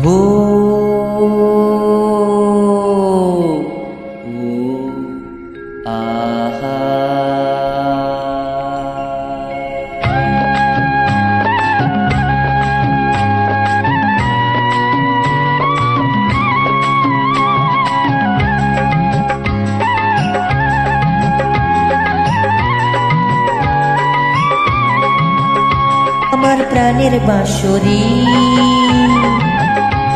আহা। আমার প্রাণের বাঁশরি।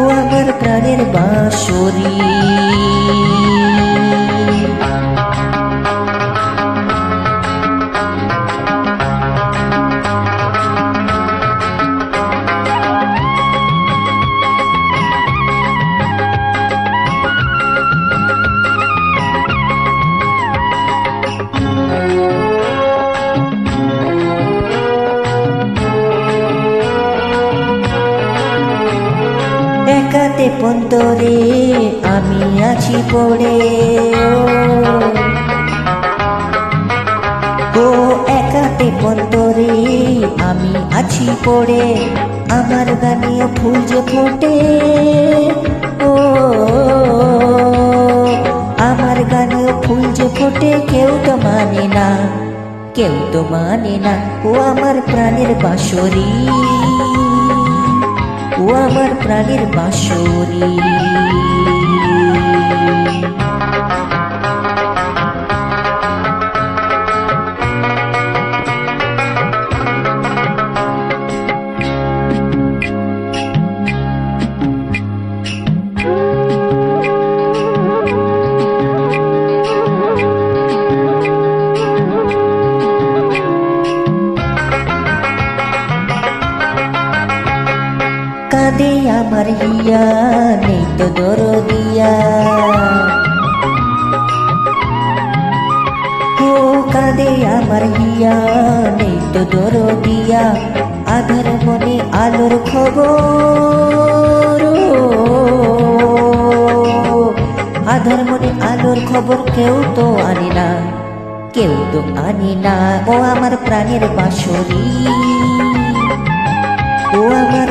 ও আমার প্রাণের বাঁশরি। একাতে পন্তরে আমি আছি পড়ে। ও একাতে পন্তরে আমি আছি পড়ে। আমার গানে ফুল যে ফোটে। ও, আমার গানে ফুল যে ফোটে, কেউ তো মানে না, কেউ তো মানে না। ও আমার প্রাণের বাঁশরী। আমার প্রাণের বাঁশরি। কাঁদে আমার হিয়া নেই তো দরদিয়া। ও কাঁদে আমার হিয়া নেই তো দরদিয়া। আধার মনে আলোর খবর আধার মনে আলোর খবর কেউ তো আনে না, কেউ তো আনে না। ও আমার প্রাণের বাঁশরী, ও আমার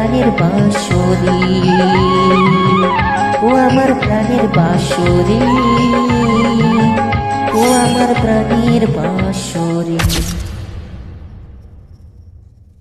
প্রাণের বাঁশরি। ও আমার প্রাণের বাঁশরি। ও আমার প্রাণের বাঁশরি।